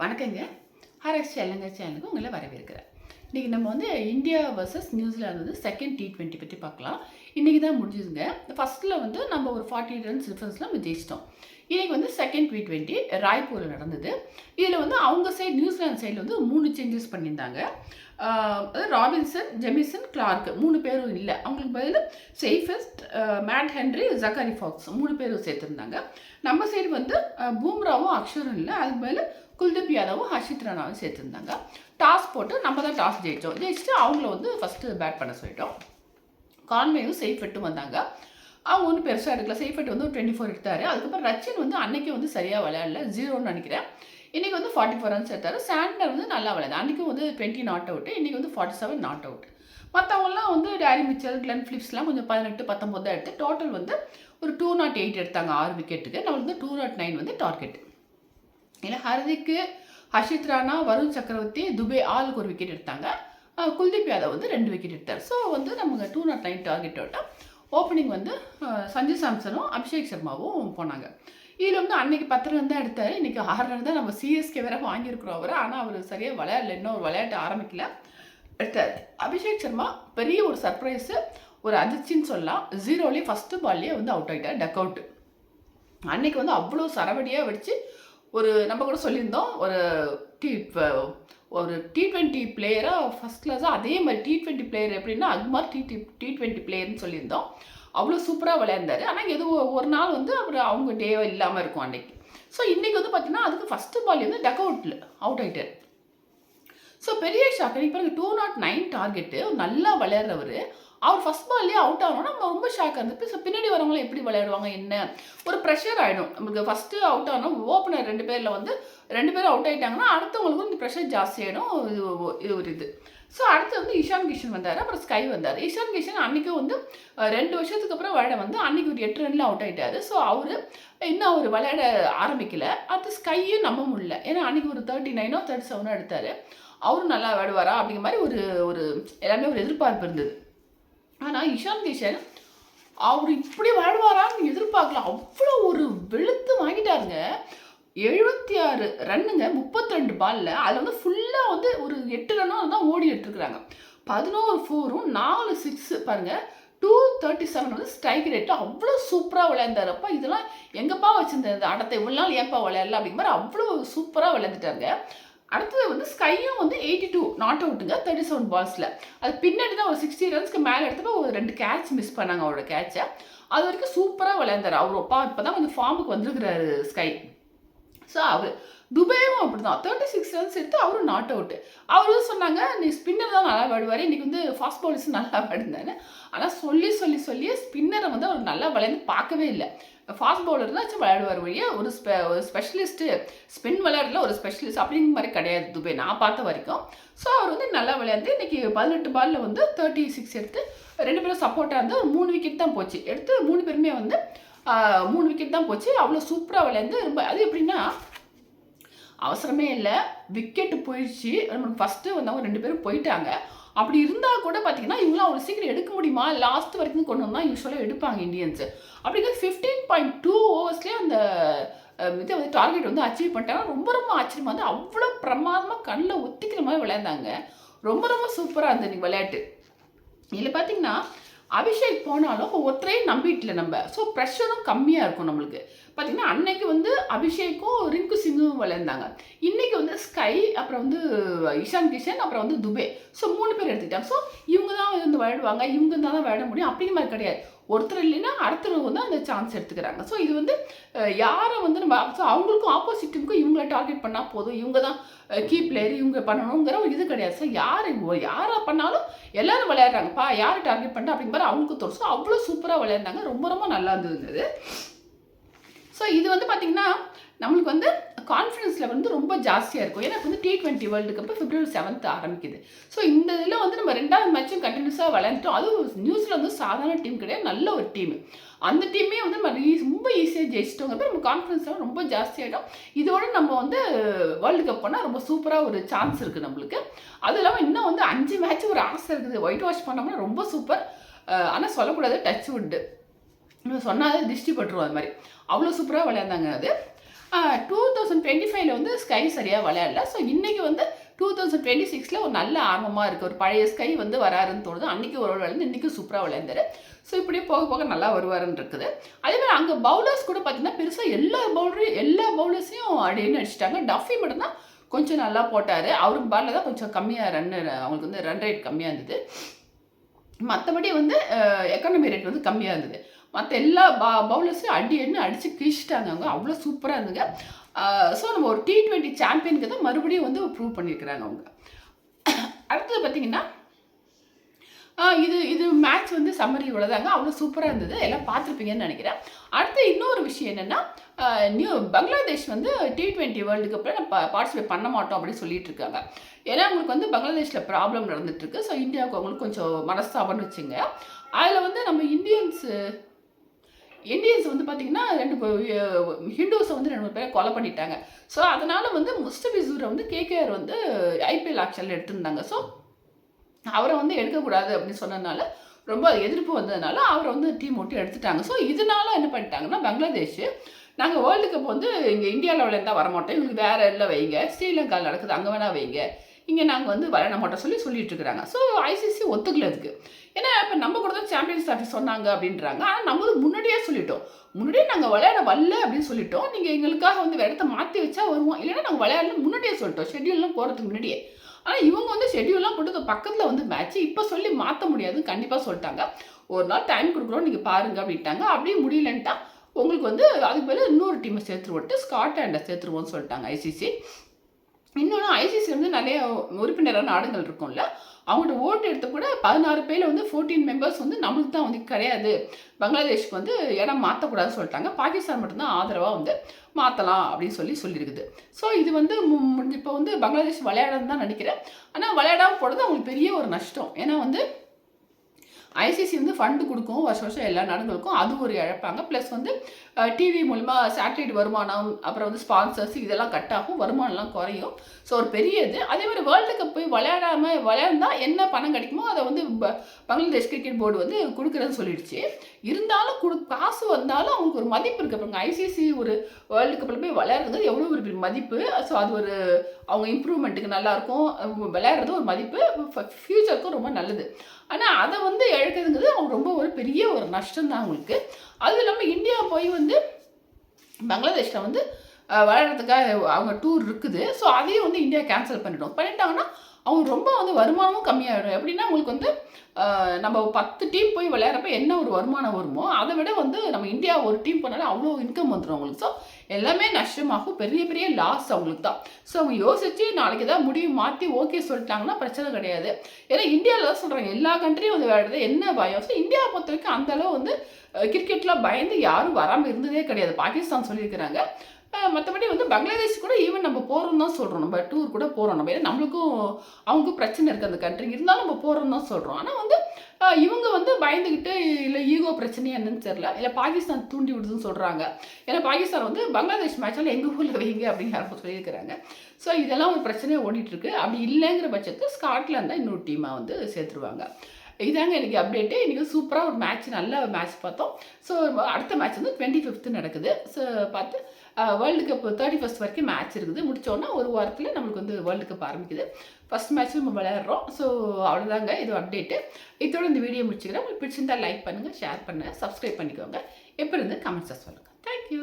வணக்கங்க. ஹரஸ் சேலங்க சேனலுக்கு உங்களை வரவேற்கிறேன். இன்றைக்கி நம்ம வந்து இந்தியா வர்சஸ் நியூசிலாந்து வந்து செகண்ட் டி டுவெண்ட்டி பற்றி பார்க்கலாம். இன்றைக்கி தான் முடிஞ்சுதுங்க. ஃபஸ்ட்டில் வந்து நம்ம ஒரு ஃபார்ட்டி ரன்ஸ் டிஃபரன்ஸில் நம்ம ஜெயிச்சிட்டோம். இன்றைக்கி வந்து செகண்ட் டி டுவெண்ட்டி ராய்ப்பூரில் நடந்தது. இதில் வந்து அவங்க சைடு நியூசிலாந்து சைடில் வந்து மூணு சேஞ்சஸ் பண்ணியிருந்தாங்க. அதாவது ராபின்சன் ஜெமிசன் கிளார்க் மூணு பேரும் இல்லை. அவங்களுக்கு பதில் Seifert Matt Henry Zakary Foulkes மூணு பேரும் சேர்த்துருந்தாங்க. நம்ம சைடு வந்து பூம்ராவும் அக்ஷரும் இல்லை. அதுக்கு பதில் குல்தீப் யாதவும் ஹர்ஷித் ராணாவும் சேர்த்துருந்தாங்க. டாஸ் போட்டு நம்ம தான் டாஸ் ஜெயித்தோம் ஜெயிச்சுட்டு அவங்கள வந்து ஃபஸ்ட்டு பேட் பண்ண சொல்லிட்டோம். கான்வேயும் சேஃப் எட்டும் வந்தாங்க. அவங்க ஒன்றும் பெருசாக எடுக்கல. எட்டு வந்து ஒரு டுவெண்ட்டி ஃபோர் எடுத்தார். அதுக்கப்புறம் ரச்சின் வந்து அன்னைக்கு வந்து சரியாக விளையாடல. ஜீரோன்னு நினைக்கிறேன். இன்றைக்கி வந்து ஃபார்ட்டி ஃபோர் ரன்ஸ் எடுத்தார். சாண்டர் வந்து நல்லா விளையாது அன்றைக்கும் வந்து டுவெண்ட்டி நாட் அவுட்டு இன்றைக்கி வந்து ஃபார்ட்டி செவன் நாட் அவுட் மற்றவங்கலாம் வந்து டேரி மிச்சல் கிளன் ஃபிலிப்ஸ்லாம் கொஞ்சம் பதினெட்டு பத்தொம்பது தான் எடுத்து டோட்டல் வந்து ஒரு டூ நாட் எயிட் எடுத்தாங்க. ஆறு விக்கெட்டுக்கு நம்மளுக்கு வந்து டூ நாட் நைன் வந்து டார்கெட் இல்லை ஹர்திக்கு ஹர்ஷித் ராணா வருண் சக்கரவர்த்தி துபே ஆளுக்கு ஒரு விக்கெட் எடுத்தாங்க. குல்தீப் யாதவ் வந்து ரெண்டு விக்கெட் எடுத்தார். ஸோ வந்து நமக்கு டூ நாட் நைன் டார்கெட்டோட ஓப்பனிங் வந்து சஞ்சு சாம்சனும் அபிஷேக் சர்மாவும் போனாங்க. இதில் வந்து அன்னைக்கு பத்து ரன் தான் எடுத்தார். இன்றைக்கி ஆறு ரன் தான் நம்ம சிஎஸ்கே வேற வாங்கியிருக்கிறோம் அவர். ஆனால் அவர் சரியாக விளையாடல. இன்னும் ஒரு விளையாட்டு ஆரம்பிக்கல. எடுத்தார். அபிஷேக் சர்மா பெரிய ஒரு சர்ப்ரைஸு ஒரு அதிர்ச்சின்னு சொல்லலாம். ஜீரோலேயே ஃபஸ்ட்டு பால்லேயே வந்து அவுட் ஆகிட்டார் டக் அவுட் அன்னைக்கு வந்து அவ்வளோ சரவடியாக வெடிச்சு ஒரு நம்ம கூட சொல்லியிருந்தோம் ஒரு டி ஒரு டி ட்வெண்ட்டி பிளேயராக ஃபஸ்ட் கிளாஸாக அதே மாதிரி டி ட்வெண்ட்டி பிளேயர் எப்படின்னா அக்மார் டி டி டி ட்வெண்ட்டி பிளேயர்னு சொல்லியிருந்தோம். அவ்வளோ சூப்பராக விளையாண்டார். ஆனால் எதுவும் ஒரு நாள் வந்து அவர் அவங்க டே இல்லாமல் இருக்கும் அன்னைக்கு. ஸோ இன்றைக்கி வந்து பார்த்தீங்கன்னா அதுக்கு ஃபஸ்ட்டு பால் வந்து டக் அவுட்டில் அவுட் ஆகிட்டார் ஸோ பெரிய ஷாக்கர் இப்போ டூ நாட் நைன் டார்கெட்டு நல்லா விளையாடுறவர். அவர் ஃபஸ்ட் பால்லேயே அவுட் ஆகணும்னா நம்ம ரொம்ப ஷாக் இருந்தது ஸோ பின்னாடி வரவங்களும் எப்படி விளையாடுவாங்க என்ன? ஒரு ப்ரெஷர் ஆகிடும் நம்மளுக்கு ஃபஸ்ட்டு அவுட் ஆகணும் ஓப்பனர் ரெண்டு பேரில் வந்து ரெண்டு பேரும் அவுட் ஆகிட்டாங்கன்னா அடுத்தவங்களுக்கும் இந்த ப்ரெஷர் ஜாஸ்தியாகிடும் இது இது ஒரு இது. ஸோ அடுத்து வந்து இஷான் கிஷன் வந்தார் அப்புறம் ஸ்கை வந்தார். இஷான் கிஷன் அன்றைக்கும் வந்து ரெண்டு வருஷத்துக்கு அப்புறம் விளையாட வந்து அன்றைக்கி ஒரு எட்டு ரனில் அவுட் ஆகிட்டார் ஸோ அவர் இன்னும் அவர் விளையாட ஆரம்பிக்கல. அடுத்து ஸ்கையும் நம்ப முடியல. ஏன்னா அன்றைக்கி ஒரு தேர்ட்டி நைனோ தேர்ட்டி செவனோ எடுத்தார். அவரும் நல்லா விளையாடுவாரா அப்படிங்கிற மாதிரி ஒரு ஒரு எல்லாமே ஒரு எதிர்பார்ப்பு இருந்தது. ஆனால் இஷான் கிஷன் அவர் இப்படி வாழ்வாரான்னு எதிர்பார்க்கல. அவ்வளோ ஒரு வெளுத்து வாங்கிட்டாருங்க. எழுபத்தி ஆறு ரன்னுங்க முப்பத்தி ரெண்டு பாலில் அதில் வந்து ஃபுல்லாக வந்து ஒரு எட்டு ரன்னும் தான் ஓடி எடுத்துருக்குறாங்க. பதினோரு ஃபோரும் நாலு சிக்ஸு பாருங்க. டூ தேர்ட்டி செவன் வந்து ஸ்ட்ரைக் ரேட்டு அவ்வளோ சூப்பராக விளையாண்டாருப்பா இதெல்லாம் எங்கப்பா வச்சிருந்தது? அடத்தை இவ்வளோ நாள் ஏன்ப்பா விளையாடல அப்படிங்கிற மாதிரி அவ்வளோ சூப்பராக விளையாண்டுட்டாருங்க. அடுத்தது வந்து ஸ்கையும் வந்து எயிட்டி டூ நாட் அவுட்டுங்க தேர்ட்டி செவன் பால்ஸில் அது பின்னாடி தான் ஒரு சிக்ஸ்டி ரன்ஸ்க்கு மேலே எடுத்தப்போ ஒரு ரெண்டு கேட்ச் மிஸ் பண்ணாங்க அவரோட கேட்சை அது வரைக்கும் சூப்பராக விளையாண்டார். அவர் அப்பா இப்போ தான் கொஞ்சம் ஃபார்முக்கு வந்திருக்கிறாரு ஸ்கை ஸோ அவர் துபேவும் அப்படி தான் தேர்ட்டி சிக்ஸ் ரன்ஸ் எடுத்து அவரும் நாட் அவுட்டு அவரும் சொன்னாங்க நீ ஸ்பின்னர் தான் நல்லா விளையாடுவார். இன்றைக்கி வந்து ஃபாஸ்ட் பாலிஸ் நல்லா விளையாடுந்தாரு ஆனால் சொல்லி சொல்லி சொல்லி ஸ்பின்னரை வந்து அவர் நல்லா விளையாண்டு பார்க்கவே இல்லை. ஃபாஸ்ட் பவுலர் தான் வச்சு விளையாடுவார் வழியே ஒரு ஸ்பெ ஒரு ஸ்பெஷலிஸ்ட்டு ஸ்பின் விளையாடல ஒரு ஸ்பெஷலிஸ்ட் அப்படிங்கிற மாதிரி கிடையாது துபே நான் பார்த்த வரைக்கும். ஸோ அவர் வந்து நல்லா விளையாண்டு இன்றைக்கி பதினெட்டு பாலில் வந்து தேர்ட்டி சிக்ஸ் எடுத்து ரெண்டு பேரும் சப்போர்ட்டாக இருந்து ஒரு மூணு விக்கெட் தான் போச்சு. எடுத்து மூணு பேருமே வந்து மூணு விக்கெட் தான் போச்சு. அவ்வளோ சூப்பராக விளையாண்டு ரொம்ப அது எப்படின்னா அவசரமே இல்லை. விக்கெட்டு போயிடுச்சு. நமக்கு ஃபஸ்ட்டு வந்தவங்க ரெண்டு பேரும் போயிட்டாங்க. அப்படி இருந்தால் கூட பார்த்தீங்கன்னா இவங்களாம் அவ்வளோ சீக்கிரம் எடுக்க முடியுமா? லாஸ்ட் வரைக்கும் கொண்டு வந்தால் யூஸ்வலாக எடுப்பாங்க இந்தியன்ஸ். அப்படிங்கிற ஃபிஃப்டீன் பாயிண்ட் டூ ஓவர்ஸ்லேயே அந்த இது வந்து டார்கெட் வந்து அச்சீவ் பண்ணிட்டாங்க. ரொம்ப ரொம்ப ஆச்சரியமாக வந்து அவ்வளோ பிரமாதமாக கண்ணில் ஒத்திக்கிற மாதிரி விளையாண்டாங்க. ரொம்ப ரொம்ப சூப்பராக இருந்தது விளையாட்டு. இதில் பார்த்தீங்கன்னா அபிஷேக் போனாலும் ஒருத்தரையும் நம்பிட்டல நம்ம. ஸோ ப்ரெஷரும் கம்மியாக இருக்கும் நம்மளுக்கு. பார்த்திங்கன்னா அன்னைக்கு வந்து அபிஷேக்கும் ரிங்கு சிங்கும் விளையாண்டாங்க. இன்னைக்கு வந்து ஸ்கை அப்புறம் வந்து இஷான் கிஷன் அப்புறம் வந்து துபே. ஸோ மூணு பேர் எடுத்துக்கிட்டாங்க. ஸோ இவங்க தான் வந்து விளையாடுவாங்க. இவங்க தான் தான் விளையாட முடியும். அப்படிங்கிற மாதிரி கிடையாது. ஒருத்தர் இல்லைன்னா அடுத்தவங்க வந்து அந்த சான்ஸ் எடுத்துக்கிறாங்க. ஸோ இது வந்து யாரை வந்து நம்ம ஸோ அவங்களுக்கும் ஆப்போசிட்டுக்கும் இவங்கள டார்கெட் பண்ணால் போதும். இவங்க தான் கீ பிளேயர் இவங்க பண்ணணுங்கிற ஒரு இது கிடையாது. ஸோ யார் யாரை பண்ணாலும் எல்லாரும் விளையாடுறாங்கப்பா யார் டார்கெட் பண்ணா அப்படிங்கிற மாதிரி அவங்களுக்கு தோணும். ஸோ அவ்வளோ சூப்பராக விளையாண்டாங்க ரொம்ப ரொம்ப நல்லா இருந்தது ஸோ இது வந்து பார்த்திங்கன்னா நம்மளுக்கு வந்து கான்ஃபிடன்ஸ் வந்து ரொம்ப ஜாஸ்தியாக இருக்கும். ஏன்னா வந்து T twenty world cup February seventh ஆரம்பிக்குது. ஸோ இந்த இதில் வந்து நம்ம ரெண்டாவது மேட்சும் கண்டினியூஸாக விளையாண்டுட்டோம். அதுவும் நியூஸில் வந்து சாதாரண டீம் கிடையாது நல்ல ஒரு டீம் அந்த டீமே வந்து நம்ம ஈ- ரொம்ப ஈஸியாக ஜெயிச்சிட்டோங்கிறப்ப நம்ம கான்ஃபிடன்ஸ்லாம் ரொம்ப ஜாஸ்தியாகிடும் இதோட நம்ம வந்து வேர்ல்டு கப் போனால் ரொம்ப சூப்பராக ஒரு சான்ஸ் இருக்குது நம்மளுக்கு. அதுவும் இல்லாமல் இன்னும் வந்து அஞ்சு மேட்ச் ஒரு ஆசை இருக்குது. ஒயிட் வாஷ் பண்ணோம்னா ரொம்ப சூப்பர் ஆனால் சொல்லக்கூடாது டச் உண்டு சொன்னால் திருஷ்டி பட்டுருவோம் அது மாதிரி. அவ்வளோ சூப்பராக விளையாண்டாங்க அது. டூ தௌசண்ட் டுவெண்ட்டி ஃபைவ்ல வந்து ஸ்கை சரியாக விளையாடல ஸோ இன்றைக்கி வந்து டூ தௌசண்ட் டுவெண்ட்டி சிக்ஸில் ஒரு நல்ல ஆர்வமாக இருக்குது ஒரு பழைய ஸ்கை வந்து வராருன்னு தோணுது. அன்றைக்கி ஒரு விளையாண்டு இன்றைக்கி சூப்பராக விளையாண்டாரு ஸோ இப்படியே போக போக நல்லா வருவாருன்னு இருக்குது. அதே மாதிரி அங்கே பவுலர்ஸ் கூட பார்த்தீங்கன்னா பெருசாக எல்லா பவுலரையும் எல்லா பவுலர்ஸையும் அப்படின்னு அடிச்சிட்டாங்க. டஃபி மட்டும்தான் கொஞ்சம் நல்லா போட்டார். அவருக்கு பாலில் தான் கொஞ்சம் கம்மியாக ரன் அவங்களுக்கு வந்து ரன் ரேட் கம்மியாக இருந்தது. மற்றபடி வந்து எக்கானமி ரேட் வந்து கம்மியாக இருந்தது. மற்ற எல்லா பா பவுலர்ஸையும் அடி என்ன அடித்து கிழிச்சிட்டாங்க அவங்க. அவ்வளோ சூப்பராக இருந்துங்க. ஸோ நம்ம ஒரு டி ட்வெண்ட்டி சாம்பியனுக்கு தான் மறுபடியும் வந்து ப்ரூவ் பண்ணியிருக்கிறாங்க அவங்க. அடுத்தது பார்த்தீங்கன்னா இது இது மேட்ச் வந்து சம்மரி இவ்வளோதாங்க அவ்வளோ சூப்பராக இருந்தது. எல்லாம் பார்த்துருப்பீங்கன்னு நினைக்கிறேன். அடுத்து இன்னொரு விஷயம் என்னென்னா நியூ பங்களாதேஷ் வந்து டி ட்வெண்ட்டி வேர்ல்டு கப்பில் நம்ம பார்ட்டிசிபேட் பண்ண மாட்டோம் அப்படின்னு சொல்லிட்டு இருக்காங்க. ஏன்னா அவங்களுக்கு வந்து பங்களாதேஷில் ப்ராப்ளம் நடந்துட்டுருக்கு ஸோ இந்தியாவுக்கு அவங்களுக்கு கொஞ்சம் மனஸ்தாபம்னு வச்சுங்க. அதில் வந்து நம்ம இந்தியன்ஸு இந்தியன்ஸ் வந்து பார்த்திங்கன்னா ரெண்டு ஹிந்துஸை வந்து ரெண்டு மூணு பேரை கொலை பண்ணிட்டாங்க. ஸோ அதனால் வந்து முஸ்டபிசூரை வந்து கேகேஆர் வந்து ஐபிஎல் ஆக்ஷனில் எடுத்திருந்தாங்க. ஸோ அவரை வந்து எடுக்கக்கூடாது அப்படின்னு சொன்னதுனால ரொம்ப எதிர்ப்பு வந்ததுனால அவரை வந்து டீம் விட்டு எடுத்துட்டாங்க. ஸோ இதனால என்ன பண்ணிட்டாங்கன்னா பங்களாதேஷ் நாங்கள் வேர்ல்டு கப் வந்து இங்கே இந்தியாவில் விளையாண்டா வரமாட்டோம். எங்களுக்கு வேறு எல்லாம் வைங்க. ஸ்ரீலங்காவில் நடக்குது. அங்கே வேணால் வைங்க. இங்கே நாங்கள் வந்து விளையாட மாட்டோம் சொல்லி சொல்லிட்டு இருக்கிறாங்க. ஸோ ஐசிசி ஒத்துக்கல அதுக்கு ஏன்னா இப்போ நம்ம கூட தான் சாம்பியன்ஸ் ட்ராஃபி சொன்னாங்க அப்படின்றாங்க. ஆனால் நம்ம முன்னாடியே சொல்லிட்டோம். முன்னாடியே நாங்கள் விளையாட வரல அப்படின்னு சொல்லிட்டோம். நீங்கள் எங்களுக்காக வந்து இடத்த மாற்றி வச்சா வருவோம். இல்லைன்னா நாங்கள் விளையாடல முன்னாடியே சொல்லிட்டோம். ஷெட்யூல்லாம் போகிறதுக்கு முன்னாடியே. ஆனால் இவங்க வந்து ஷெட்யூல்லாம் போட்டு பக்கத்தில் வந்து மேட்ச் இப்போ சொல்லி மாற்ற முடியாது கண்டிப்பாக சொல்லிட்டாங்க. ஒரு நாள் டைம் கொடுக்குறோம் நீங்கள் பாருங்க அப்படின்ட்டாங்க. அப்படியே முடியலன்ட்டா உங்களுக்கு வந்து அதுக்கு மேலே இன்னொரு டீமை சேர்த்துருவோட்டு ஸ்காட்லாண்டை சேர்த்துருவோம்னு சொல்லிட்டாங்க ஐசிசி இன்னொன்று ஐசிசி வந்து நிறைய உறுப்பினரான நாடுகள் இருக்கும்ல. அவங்கள்ட்ட ஓட்டு எடுத்து கூட பதினாறு பேரில் வந்து ஃபோர்டீன் மெம்பர்ஸ் வந்து நம்மளுக்கு தான் வந்து கிடையாது. பங்களாதேஷ்க்கு வந்து இடம் மாற்றக்கூடாதுன்னு சொல்லிட்டாங்க. பாகிஸ்தான் மட்டும்தான் ஆதரவாக வந்து மாற்றலாம் அப்படின்னு சொல்லி சொல்லியிருக்குது ஸோ இது வந்து இப்போ வந்து பங்களாதேஷ் விளையாடன்னு தான் நினைக்கிறேன். ஆனால் விளையாடாமல் போடுறது அவங்களுக்கு பெரிய ஒரு நஷ்டம். ஏன்னா வந்து ஐசிசி வந்து ஃபண்டு கொடுக்கும் வருஷம் வருஷம் எல்லா நாடுகளுக்கும். அது ஒரு இழப்பாங்க. ப்ளஸ் வந்து டிவி மூலிமா சேட்டலைட் வருமானம் அப்புறம் வந்து ஸ்பான்சர்ஸ் இதெல்லாம் கட் ஆகும். வருமானம்லாம் குறையும். ஸோ ஒரு பெரிய இது. அதே மாதிரி வேர்ல்டு கப் போய் விளையாடாமல் விளையாண்டா என்ன பணம் கிடைக்குமோ அதை வந்து பங்களாதேஷ் கிரிக்கெட் போர்டு வந்து கொடுக்குறதுன்னு சொல்லிடுச்சு. இருந்தாலும் கொடு காசு வந்தாலும் அவங்களுக்கு ஒரு மதிப்பு இருக்குது அப்புறம் ஐசிசி ஒரு வேர்ல்டு கப்பில் போய் விளையாடுறது எவ்வளோ ஒரு மதிப்பு? ஸோ அது ஒரு அவங்க இம்ப்ரூவ்மெண்ட்டுக்கு நல்லாயிருக்கும் விளையாடுறது ஒரு மதிப்பு. ஃப்யூச்சருக்கும் ரொம்ப நல்லது. ஆனால் அதை வந்து இழக்கிறதுங்கிறது அவங்க ரொம்ப ஒரு பெரிய ஒரு நஷ்டம் தான் அவங்களுக்கு. அதுவும் இல்லாமல் இந்தியா போய் வந்து பங்களாதேஷில் வந்து விளையாடுறதுக்காக அவங்க டூர் இருக்குது. ஸோ அதையும் வந்து இந்தியா கேன்சல் பண்ணிடும். பண்ணிட்டாங்கன்னா அவங்க ரொம்ப வந்து வருமானமும் கம்மியாகிடும் எப்படின்னா உங்களுக்கு வந்து நம்ம பத்து டீம் போய் விளையாடுறப்ப என்ன ஒரு வருமானம் வருமோ அதை விட வந்து நம்ம இந்தியா ஒரு டீம் பண்ணாலும் அவ்வளோ இன்கம் வந்துடும் அவங்களுக்கு. ஸோ எல்லாமே நஷ்டமாகும். பெரிய பெரிய லாஸ் அவங்களுக்கு தான். ஸோ அவங்க யோசித்து நாளைக்கு ஏதாவது முடிவு மாற்றி ஓகே சொல்லிட்டாங்கன்னா பிரச்சனை கிடையாது. ஏன்னா இந்தியாவில் தான் சொல்கிறாங்க எல்லா கண்ட்ரியும் வந்து விளையாடுறது என்ன பயம்? ஸோ இந்தியாவை பொறுத்த வரைக்கும் அந்தளவு வந்து கிரிக்கெட்டில் பயந்து யாரும் வராமல் இருந்ததே கிடையாது. பாகிஸ்தான் சொல்லியிருக்கிறாங்க. மற்றபடி வந்து பங்களாதேஷ் கூட ஈவன் நம்ம போகிறோம் தான் சொல்கிறோம் நம்ம டூர் கூட போகிறோம் நம்ம ஏன்னா நம்மளுக்கும் அவங்களுக்கும் பிரச்சனை இருக்குது அந்த கண்ட்ரி இருந்தாலும் நம்ம போகிறோம் தான் சொல்கிறோம் ஆனால் வந்து இவங்க வந்து பயந்துக்கிட்டு இல்லை ஈகோ பிரச்சனையா என்னன்னு தெரில இல்லை பாகிஸ்தான் தூண்டி விடுதுன்னு சொல்கிறாங்க ஏன்னா பாகிஸ்தான் வந்து பங்களாதேஷ் மேட்சால் எங்கள் ஊரில் வைங்க அப்படின்னு யாரும் சொல்லியிருக்கிறாங்க. ஸோ இதெல்லாம் ஒரு பிரச்சனையாக ஓடிட்டுருக்கு அப்படி இல்லைங்கிற பட்சத்தில் ஸ்காட்லாந்து தான் இன்னொரு டீமாக வந்து சேர்த்துருவாங்க. இதாங்க எனக்கு அப்டேட்டு இன்றைக்கி சூப்பராக ஒரு மேட்ச் நல்ல மேட்ச் பார்த்தோம். ஸோ அடுத்த மேட்ச் வந்து டுவெண்ட்டி ஃபிஃப்த்து நடக்குது. ஸோ பார்த்து வேர்ல்டு கப் தேர்ட்டி ஃபஸ்ட் வரைக்கும் மேட்ச் இருக்குது. முடித்தோன்னா ஒரு வாரத்தில் நம்மளுக்கு வந்து வேர்ல்டு கப் ஆரம்பிக்குது. ஃபஸ்ட் மேட்ச் நம்ம விளையாடுறோம். ஸோ அவ்வளோதாங்க இது அப்டேட்டு இதோட இந்த வீடியோ முடிச்சுக்கிறேன். உங்களுக்கு பிடிச்சிருந்தா லைக் பண்ணுங்கள் ஷேர் பண்ணுங்கள் சப்ஸ்கிரைப் பண்ணிக்கோங்க. எப்படி இருந்து கமெண்ட்ஸை சொல்லுங்கள் தேங்க்யூ